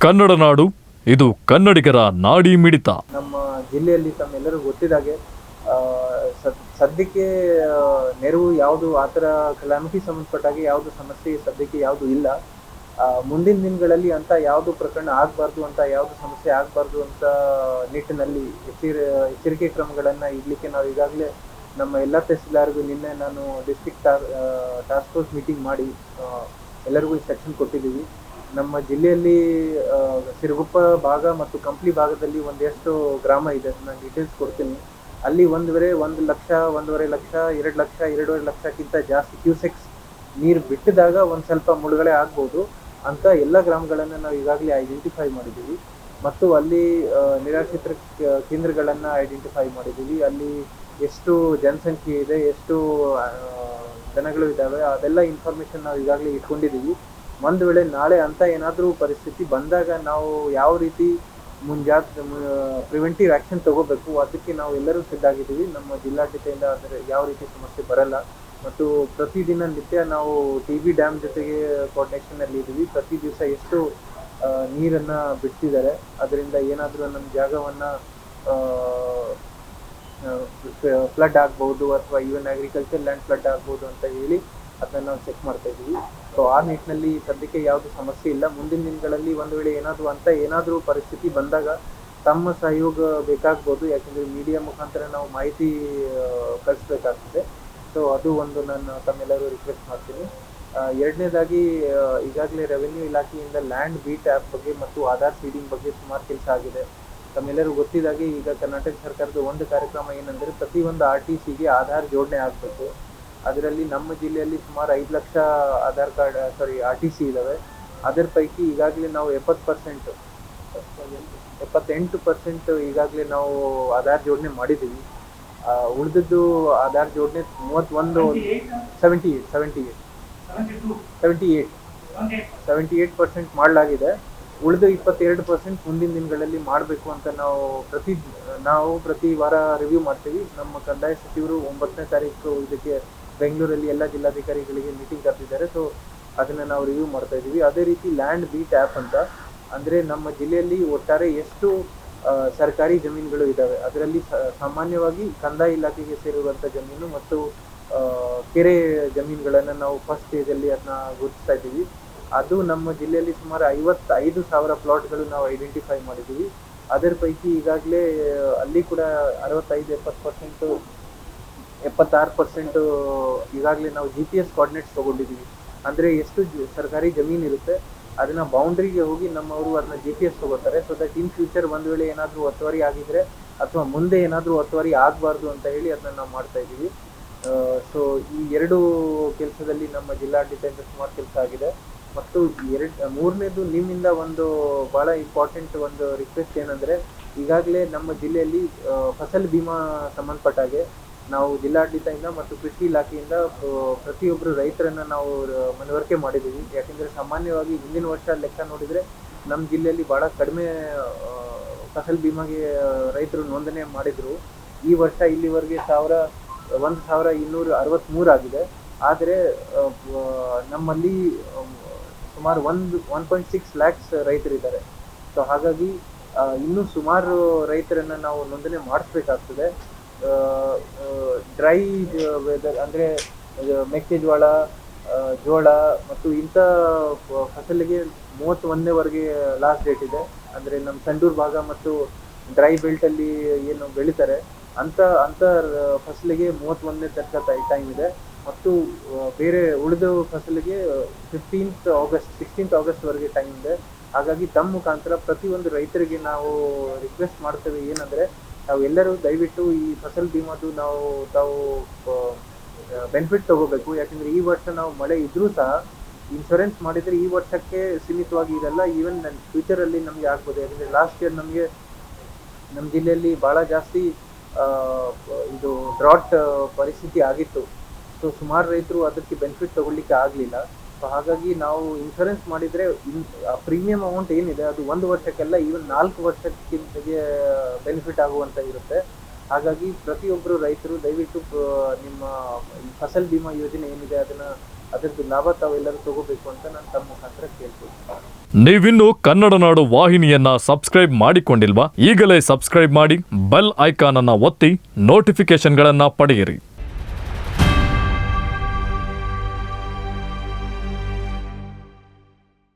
ಕನ್ನಡ ನಾಡು ಇದು ಕನ್ನಡಿಗರ ನಾಡಿ ಮಿಡಿತ. ನಮ್ಮ ಜಿಲ್ಲೆಯಲ್ಲಿ ತಮ್ಮೆಲ್ಲರಿಗೂ ಗೊತ್ತಿದ್ದಾಗೆ ಆ, ಸದ್ಯಕ್ಕೆ ನೆರವು ಯಾವುದು ಆ ಥರ ಕಲಾಮಿಟಿ ಸಂಬಂಧಪಟ್ಟಾಗೆ ಯಾವುದು ಸಮಸ್ಯೆ ಸದ್ಯಕ್ಕೆ ಯಾವುದು ಇಲ್ಲ. ಮುಂದಿನ ದಿನಗಳಲ್ಲಿ ಅಂತ ಯಾವುದು ಪ್ರಕರಣ ಆಗಬಾರ್ದು ಅಂತ ಯಾವುದು ಸಮಸ್ಯೆ ಆಗಬಾರ್ದು ಅಂತ ನಿಟ್ಟಿನಲ್ಲಿ ಎಚ್ಚರ ಎಚ್ಚರಿಕೆ ಕ್ರಮಗಳನ್ನು ಇಡಲಿಕ್ಕೆ ನಾವು ಈಗಾಗಲೇ ನಮ್ಮ ಎಲ್ಲ ತಹಸೀಲ್ದಾರ್ಗೂ ನಿನ್ನೆ ನಾನು ಡಿಸ್ಟ್ರಿಕ್ಟ್ ಟಾಸ್ಕ್ ಫೋರ್ಸ್ ಮೀಟಿಂಗ್ ಮಾಡಿ ಎಲ್ಲರಿಗೂ ಇನ್ಸ್ಟ್ರಕ್ಷನ್ ಕೊಟ್ಟಿದ್ದೀವಿ. ನಮ್ಮ ಜಿಲ್ಲೆಯಲ್ಲಿ ಸಿರುಗುಪ್ಪ ಭಾಗ ಮತ್ತು ಕಂಪ್ಲಿ ಭಾಗದಲ್ಲಿ ಒಂದೆಷ್ಟು ಗ್ರಾಮ ಇದೆ. ನಾನು ಡೀಟೇಲ್ಸ್ ಕೊಡ್ತೀನಿ. ಅಲ್ಲಿ ಒಂದುವರೆ, ಒಂದು ಲಕ್ಷ, ಒಂದೂವರೆ ಲಕ್ಷ, ಎರಡು ಲಕ್ಷ, ಎರಡೂವರೆ ಲಕ್ಷಕ್ಕಿಂತ ಜಾಸ್ತಿ ಕ್ಯೂಸೆಕ್ಸ್ ನೀರು ಬಿಟ್ಟಿದಾಗ ಒಂದು ಸ್ವಲ್ಪ ಮುಳುಗಡೆ ಆಗ್ಬೋದು ಅಂತ ಎಲ್ಲ ಗ್ರಾಮಗಳನ್ನು ನಾವು ಈಗಾಗಲೇ ಐಡೆಂಟಿಫೈ ಮಾಡಿದ್ದೀವಿ. ಮತ್ತು ಅಲ್ಲಿ ನಿರಾಶ್ರಿತರ ಕೇಂದ್ರಗಳನ್ನು ಐಡೆಂಟಿಫೈ ಮಾಡಿದ್ದೀವಿ. ಅಲ್ಲಿ ಎಷ್ಟು ಜನಸಂಖ್ಯೆ ಇದೆ, ಎಷ್ಟು ಜನಗಳು ಇದ್ದಾವೆ, ಅದೆಲ್ಲ ಇನ್ಫಾರ್ಮೇಷನ್ ನಾವು ಈಗಾಗಲೇ ಇಟ್ಕೊಂಡಿದ್ದೀವಿ. ಒಂದು ವೇಳೆ ನಾಳೆ ಅಂತ ಏನಾದರೂ ಪರಿಸ್ಥಿತಿ ಬಂದಾಗ ನಾವು ಯಾವ ರೀತಿ ಮುಂಜಾ ಪ್ರಿವೆಂಟಿವ್ ಆ್ಯಕ್ಷನ್ ತಗೋಬೇಕು, ಅದಕ್ಕೆ ನಾವು ಎಲ್ಲರೂ ಸಿದ್ಧಾಗಿದ್ದೀವಿ ನಮ್ಮ ಜಿಲ್ಲಾಡಳಿತದಿಂದ ಅದರ ಯಾವ ರೀತಿ ಸಮಸ್ಯೆ ಬರಲ್ಲ. ಮತ್ತು ಪ್ರತಿದಿನ ನಿತ್ಯ ನಾವು ಟಿ ಬಿ ಡ್ಯಾಮ್ ಜೊತೆಗೆ ಕೋರ್ಡಿನೇಷನಲ್ಲಿ ಇದ್ದೀವಿ. ಪ್ರತಿ ದಿವಸ ಎಷ್ಟು ನೀರನ್ನ ಬಿಡ್ತಿದ್ದಾರೆ. ಅದರಿಂದ ಏನಾದರೂ ನಮ್ಮ ಜಾಗವನ್ನ ಫ್ಲಡ್ ಆಗ್ಬೋದು ಅಥವಾ ಈವನ್ ಅಗ್ರಿಕಲ್ಚರ್ ಲ್ಯಾಂಡ್ ಫ್ಲಡ್ ಆಗ್ಬೋದು ಅಂತ ಹೇಳಿ ಅದನ್ನ ನಾವು ಚೆಕ್ ಮಾಡ್ತಾ ಇದ್ದೀವಿ. ಸೊ ಆ ನಿಟ್ಟಿನಲ್ಲಿ ಸದ್ಯಕ್ಕೆ ಯಾವುದು ಸಮಸ್ಯೆ ಇಲ್ಲ. ಮುಂದಿನ ದಿನಗಳಲ್ಲಿ ಒಂದು ವೇಳೆ ಏನಾದರೂ ಅಂತ ಏನಾದರೂ ಪರಿಸ್ಥಿತಿ ಬಂದಾಗ ತಮ್ಮ ಸಹಯೋಗ ಬೇಕಾಗ್ಬೋದು. ಯಾಕಂದ್ರೆ ಮೀಡಿಯಾ ಮುಖಾಂತರ ನಾವು ಮಾಹಿತಿ ಕಳಿಸ್ಬೇಕಾಗ್ತದೆ. ಸೊ ಅದು ಒಂದು ನಾನು ತಮ್ಮೆಲ್ಲರೂ ರಿಕ್ವೆಸ್ಟ್ ಮಾಡ್ತೀನಿ. ಎರಡನೇದಾಗಿ ಈಗಾಗಲೇ ರೆವೆನ್ಯೂ ಇಲಾಖೆಯಿಂದ ಲ್ಯಾಂಡ್ ಬೀಟ್ ಆ್ಯಪ್ ಬಗ್ಗೆ ಮತ್ತು ಆಧಾರ್ ಸೀಡಿಂಗ್ ಬಗ್ಗೆ ಸುಮಾರು ಕೆಲಸ ಆಗಿದೆ. ತಮ್ಮೆಲ್ಲರೂ ಗೊತ್ತಿದ್ದಾಗೆ ಈಗ ಕರ್ನಾಟಕ ಸರ್ಕಾರದ ಒಂದು ಕಾರ್ಯಕ್ರಮ ಏನಂದರೆ ಪ್ರತಿಯೊಂದು ಆರ್ ಟಿ ಸಿಗೆ ಆಧಾರ್ ಜೋಡಣೆ ಆಗಬೇಕು. ಅದರಲ್ಲಿ ನಮ್ಮ ಜಿಲ್ಲೆಯಲ್ಲಿ ಸುಮಾರು ಐದು lakh Aadhaar card sorry R T C ಇದ್ದಾವೆ ಅದರ ಪೈಕಿ ಈಗಾಗಲೇ ನಾವು ಎಪ್ಪತ್ತು ಪರ್ಸೆಂಟ್ ಎಪ್ಪತ್ತೆಂಟು ಪರ್ಸೆಂಟ್ ಈಗಾಗಲೇ ನಾವು ಆಧಾರ್ ಜೋಡಣೆ ಮಾಡಿದ್ದೀವಿ. ಉಳಿದದ್ದು ಆಧಾರ್ ಜೋಡಣೆ ಮೂವತ್ತೊಂದು seventy eight seventy eight seventy eight seventy eight percent ಮಾಡಲಾಗಿದೆ. ಉಳಿದ ಇಪ್ಪತ್ತೆರಡು ಪರ್ಸೆಂಟ್ ಮುಂದಿನ ದಿನಗಳಲ್ಲಿ ಮಾಡಬೇಕು ಅಂತ ನಾವು ಪ್ರತಿ ನಾವು ಪ್ರತಿ ವಾರ ರಿವ್ಯೂ ಮಾಡ್ತೀವಿ. ನಮ್ಮ ಕಂದಾಯ ಸಚಿವರು ಒಂಬತ್ತನೇ ತಾರೀಕು ಇದಕ್ಕೆ ಬೆಂಗಳೂರಲ್ಲಿ ಎಲ್ಲ ಜಿಲ್ಲಾಧಿಕಾರಿಗಳಿಗೆ ಮೀಟಿಂಗ್ ಕರೆದಿದ್ದಾರೆ. ಸೊ ಅದನ್ನ ನಾವು ರಿವ್ಯೂ ಮಾಡ್ತಾ ಇದ್ದೀವಿ. ಅದೇ ರೀತಿ ಲ್ಯಾಂಡ್ ಬೀಟ್ ಆ್ಯಪ್ ಅಂತ. ಅಂದ್ರೆ ನಮ್ಮ ಜಿಲ್ಲೆಯಲ್ಲಿ ಒಟ್ಟಾರೆ ಎಷ್ಟು ಸರ್ಕಾರಿ ಜಮೀನುಗಳು ಇದ್ದಾವೆ ಅದರಲ್ಲಿ ಸಾಮಾನ್ಯವಾಗಿ ಕಂದಾಯ ಇಲಾಖೆಗೆ ಸೇರಿರುವಂಥ ಜಮೀನು ಮತ್ತು ಕೆರೆ ಜಮೀನುಗಳನ್ನು ನಾವು ಫಸ್ಟ್ ಸ್ಟೇಜಲ್ಲಿ ಅದನ್ನ ಗುರುತಿಸ್ತಾ ಇದ್ದೀವಿ. ಅದು ನಮ್ಮ ಜಿಲ್ಲೆಯಲ್ಲಿ ಸುಮಾರು ಐವತ್ತೈದು ಸಾವಿರ ಪ್ಲಾಟ್ಗಳು ನಾವು ಐಡೆಂಟಿಫೈ ಮಾಡಿದ್ದೀವಿ. ಅದರ ಪೈಕಿ ಈಗಾಗಲೇ, ಅಲ್ಲಿ ಕೂಡ ಅರವತ್ತೈದು, ಎಪ್ಪತ್ತು ಪರ್ಸೆಂಟು ಎಪ್ಪತ್ತಾರು ಪರ್ಸೆಂಟು ಈಗಾಗಲೇ ನಾವು ಜಿ ಪಿ ಎಸ್ ಕೋಆರ್ಡಿನೇಟ್ಸ್ ತೊಗೊಂಡಿದ್ದೀವಿ. ಅಂದರೆ ಎಷ್ಟು ಸರ್ಕಾರಿ ಜಮೀನು ಇರುತ್ತೆ, ಅದನ್ನು ಬೌಂಡ್ರಿಗೆ ಹೋಗಿ ನಮ್ಮವರು ಅದನ್ನ ಜಿ ಪಿ ಎಸ್ ತಗೋತಾರೆ. ಸೊ ದಟ್ ಇನ್ ಫ್ಯೂಚರ್ ಒಂದು ವೇಳೆ ಏನಾದರೂ ಒತ್ತುವರಿ ಆಗಿದ್ರೆ ಅಥವಾ ಮುಂದೆ ಏನಾದರೂ ಒತ್ತುವರಿ ಆಗಬಾರ್ದು ಅಂತ ಹೇಳಿ ಅದನ್ನ ನಾವು ಮಾಡ್ತಾ ಇದ್ದೀವಿ. ಸೊ ಈ ಎರಡು ಕೆಲಸದಲ್ಲಿ ನಮ್ಮ ಜಿಲ್ಲಾಡಳಿತದಿಂದ ಸುಮಾರು ಕೆಲಸ ಆಗಿದೆ. ಮತ್ತು ಎರಡು, ಮೂರನೇದು ನಿಮ್ಮಿಂದ ಒಂದು ಭಾಳ ಇಂಪಾರ್ಟೆಂಟ್ ಒಂದು ರಿಕ್ವೆಸ್ಟ್ ಏನಂದ್ರೆ, ಈಗಾಗಲೇ ನಮ್ಮ ಜಿಲ್ಲೆಯಲ್ಲಿ ಫಸಲ್ ಬಿಮಾ ಸಂಬಂಧಪಟ್ಟಾಗೆ ನಾವು ಜಿಲ್ಲಾಡಳಿತದಿಂದ ಮತ್ತು ಕೃಷಿ ಇಲಾಖೆಯಿಂದ ಪ್ರತಿಯೊಬ್ಬರು ರೈತರನ್ನ ನಾವು ಮನವರಿಕೆ ಮಾಡಿದ್ದೀವಿ. ಯಾಕೆಂದರೆ ಸಾಮಾನ್ಯವಾಗಿ ಹಿಂದಿನ ವರ್ಷ ಲೆಕ್ಕ ನೋಡಿದ್ರೆ ನಮ್ಮ ಜಿಲ್ಲೆಯಲ್ಲಿ ಬಹಳ ಕಡಿಮೆ ಫಸಲ್ ಬಿಮಾಗೆ ಆ, ರೈತರು ನೋಂದಣಿ ಮಾಡಿದ್ರು. ಈ ವರ್ಷ ಇಲ್ಲಿವರೆಗೆ ಸಾವಿರ ಒಂದು ಸಾವಿರ ಇನ್ನೂರ ಅರವತ್ತ್ಮೂರು ಆಗಿದೆ. ಆದರೆ ನಮ್ಮಲ್ಲಿ ಸುಮಾರು ಒಂದು ಒನ್ ಪಾಯಿಂಟ್ ಸಿಕ್ಸ್ ಲ್ಯಾಕ್ಸ್ ರೈತರಿದ್ದಾರೆ. ಸೊ ಹಾಗಾಗಿ ಇನ್ನೂ ಸುಮಾರು ರೈತರನ್ನ ನಾವು ನೋಂದಣಿ ಮಾಡಿಸ್ಬೇಕಾಗ್ತದೆ. ಡ್ರೈ ವೆದರ್ ಅಂದರೆ ಮೆಕ್ಕೆಜೋಳ ಜೋಳ ಮತ್ತು ಇಂಥ ಫಸಲಿಗೆ ಮೂವತ್ತೊಂದನೇವರೆಗೆ ಲಾಸ್ಟ್ ಡೇಟ್ ಇದೆ. ಅಂದರೆ ನಮ್ಮ ಸಂಡೂರು ಭಾಗ ಮತ್ತು ಡ್ರೈ ಬೆಲ್ಟಲ್ಲಿ ಏನು ಬೆಳೀತಾರೆ ಅಂತ ರ- ಫಸಲಿಗೆ ಮೂವತ್ತೊಂದನೇ ತನಕ ಟೈಮ್ ಇದೆ. ಮತ್ತು ಬೇರೆ ಉಳಿದ ಫಸಲಿಗೆ ಫಿಫ್ಟೀನ್ತ್ ಆಗಸ್ಟ್ ಸಿಕ್ಸ್ಟೀನ್ತ್ ಆಗಸ್ಟ್ವರೆಗೆ ಟೈಮ್ ಇದೆ. ಹಾಗಾಗಿ ತಮ್ಮ ಮುಖಾಂತರ ಪ್ರತಿಯೊಂದು ರೈತರಿಗೆ ನಾವು ರಿಕ್ವೆಸ್ಟ್ ಮಾಡ್ತೇವೆ ಏನಂದ್ರೆ ನಾವು ಎಲ್ಲರೂ ದಯವಿಟ್ಟು ಈ ಫಸಲ್ ಬಿಮಾದು ನಾವು ತಾವು ಬೆನಿಫಿಟ್ ತಗೋಬೇಕು. ಯಾಕಂದ್ರೆ ಈ ವರ್ಷ ನಾವು ಮಳೆ ಇದ್ರೂ ಸಹ ಇನ್ಶೂರೆನ್ಸ್ ಮಾಡಿದ್ರೆ ಈ ವರ್ಷಕ್ಕೆ ಸೀಮಿತವಾಗಿ ಇರಲ್ಲ ಈವನ್ ನನ್ನ ಫ್ಯೂಚರಲ್ಲಿ ನಮಗೆ ಆಗ್ಬೋದು. ಯಾಕಂದ್ರೆ ಲಾಸ್ಟ್ ಇಯರ್ ನಮಗೆ ನಮ್ಮ ಜಿಲ್ಲೆಯಲ್ಲಿ ಬಹಳ ಜಾಸ್ತಿ ಇದು ಡ್ರಾಟ್ ಪರಿಸ್ಥಿತಿ ಆಗಿತ್ತು. ಸೊ ಸುಮಾರು ರೈತರು ಅದಕ್ಕೆ ಬೆನಿಫಿಟ್ ತಗೊಳ್ಳಿಕ್ಕೆ ಆಗಲಿಲ್ಲ. ಸೊ ಹಾಗಾಗಿ ನಾವು ಇನ್ಶೂರೆನ್ಸ್ ಮಾಡಿದ್ರೆ ಪ್ರೀಮಿಯಂ ಅಮೌಂಟ್ ಏನಿದೆ, ಅದು ಒಂದು ವರ್ಷಕ್ಕೆಲ್ಲ ಈವನ್ ನಾಲ್ಕು ವರ್ಷಕ್ಕಿಂತಗೆ ಬೆನಿಫಿಟ್ ಆಗುವಂಥ ಇರುತ್ತೆ. ಹಾಗಾಗಿ ಪ್ರತಿಯೊಬ್ಬರು ರೈತರು ದಯವಿಟ್ಟು ನಿಮ್ಮ ಫಸಲ್ ಬಿಮಾ ಯೋಜನೆ ಏನಿದೆ, ಅದನ್ನು, ಅದರದ್ದು ಲಾಭ ತಾವೆಲ್ಲರೂ ತಗೋಬೇಕು ಅಂತ ನಾನು ತಮ್ಮ ಮುಖಾಂತರ ಕೇಳ್ತೀನಿ ನೀವಿನ್ನು ಕನ್ನಡ ನಾಡು ವಾಹಿನಿಯನ್ನ ಸಬ್ಸ್ಕ್ರೈಬ್ ಮಾಡಿಕೊಂಡಿಲ್ವಾ? ಈಗಲೇ ಸಬ್ಸ್ಕ್ರೈಬ್ ಮಾಡಿ ಬೆಲ್ ಐಕಾನ್ ಅನ್ನ ಒತ್ತಿ ನೋಟಿಫಿಕೇಶನ್ಗಳನ್ನ ಪಡೆಯಿರಿ.